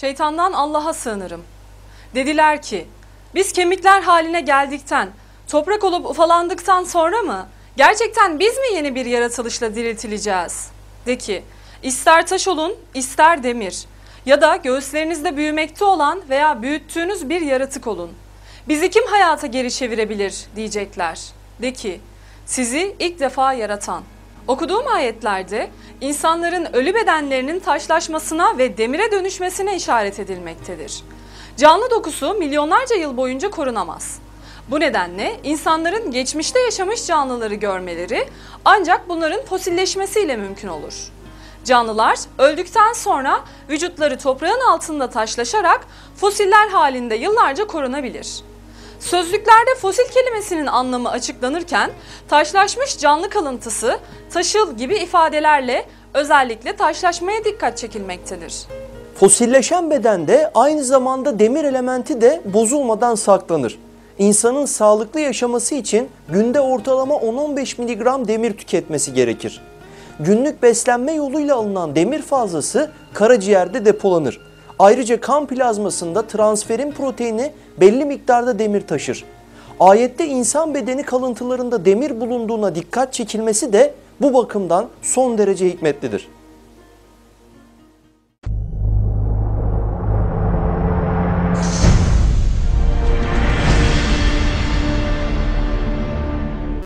Şeytandan Allah'a sığınırım. Dediler ki, biz kemikler haline geldikten, toprak olup ufalandıktan sonra mı? Gerçekten biz mi yeni bir yaratılışla diriltileceğiz? De ki, ister taş olun, ister demir ya da göğüslerinizde büyümekte olan veya büyüttüğünüz bir yaratık olun. Bizi kim hayata geri çevirebilir diyecekler. De ki, sizi ilk defa yaratan. Okuduğum ayetlerde insanların ölü bedenlerinin taşlaşmasına ve demire dönüşmesine işaret edilmektedir. Canlı dokusu milyonlarca yıl boyunca korunamaz. Bu nedenle insanların geçmişte yaşamış canlıları görmeleri ancak bunların fosilleşmesiyle mümkün olur. Canlılar öldükten sonra vücutları toprağın altında taşlaşarak fosiller halinde yıllarca korunabilir. Sözlüklerde fosil kelimesinin anlamı açıklanırken taşlaşmış canlı kalıntısı, taşıl gibi ifadelerle özellikle taşlaşmaya dikkat çekilmektedir. Fosilleşen bedende aynı zamanda demir elementi de bozulmadan saklanır. İnsanın sağlıklı yaşaması için günde ortalama 10-15 mg demir tüketmesi gerekir. Günlük beslenme yoluyla alınan demir fazlası karaciğerde depolanır. Ayrıca kan plazmasında transferin proteini belli miktarda demir taşır. Ayette insan bedeni kalıntılarında demir bulunduğuna dikkat çekilmesi de bu bakımdan son derece hikmetlidir.